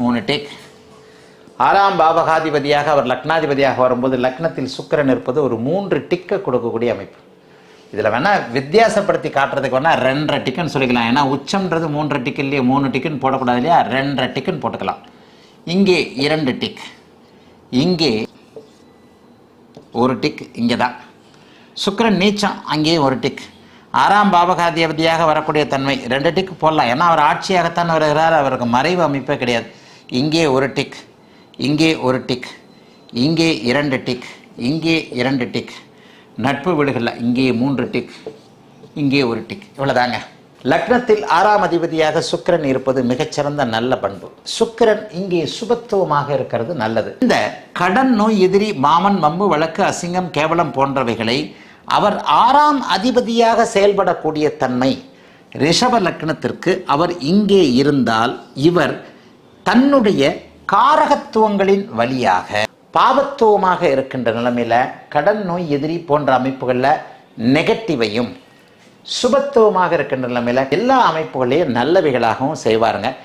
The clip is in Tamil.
மூணு டிக். ஆறாம் பாவகாதிபதியாக அவர் லக்னாதிபதியாக வரும்போது லக்னத்தில் சுக்கிரன் இருப்பது ஒரு மூன்று டிக்கை கொடுக்கக்கூடிய அமைப்பு. இதில் வேணால் வித்தியாசப்படுத்தி காட்டுறதுக்கு வேணால் ரெண்டரை டிக்குன்னு சொல்லிக்கலாம். ஏன்னா உச்சம்ன்றது மூன்றரை டிக்கு இல்லையா மூணு டிக்குன்னு போடக்கூடாது இல்லையா? ரெண்டரை டிக்கன் போட்டுக்கலாம். இங்கே இரண்டு டிக். இங்கே ஒரு டிக் இங்கே தான் சுக்கரன் நீச்சம் அங்கேயே ஒரு டிக். ஆறாம் பாவகாதிபதியாக வரக்கூடிய தன்மை. ரெண்டு டிக் போடலாம். ஏன்னா அவர் ஆட்சியாகத்தான் வருகிறார். அவருக்கு மறைவு அமைப்பே கிடையாது. இங்கே ஒரு டிக் இங்கே ஒரு டிக் இங்கே இரண்டு டிக் இங்கே இரண்டு டிக் நட்பு வீடுகளில் இங்கே மூன்று டிக் இங்கே ஒரு டிக் இவ்வளோதாங்க லக்னத்தில் ஆறாம் அதிபதியாக சுக்கிரன் இருப்பது மிகச்சிறந்த நல்ல பண்பு. சுக்கிரன் இங்கே சுபத்துவமாக இருக்கிறது நல்லது. இந்த கடன் நோய் எதிரி மாமன் மம்பு வழக்கு அசிங்கம் கேவலம் போன்றவைகளை அவர் ஆறாம் அதிபதியாக செயல்படக்கூடிய தன்மை ரிஷப லக்னத்திற்கு அவர் இங்கே இருந்தால் இவர் தன்னுடைய காரகத்துவங்களின் வழியாக பாவத்துவமாக இருக்கின்ற நிலைமையில கடன் நோய் எதிரி போன்ற அமைப்புகளில் நெகட்டிவையும் சுபத்துவமாக இருக்கின்ற நிலைமையில எல்லா அமைப்புகளையும் நல்லவைகளாகவும் செய்வாருங்க.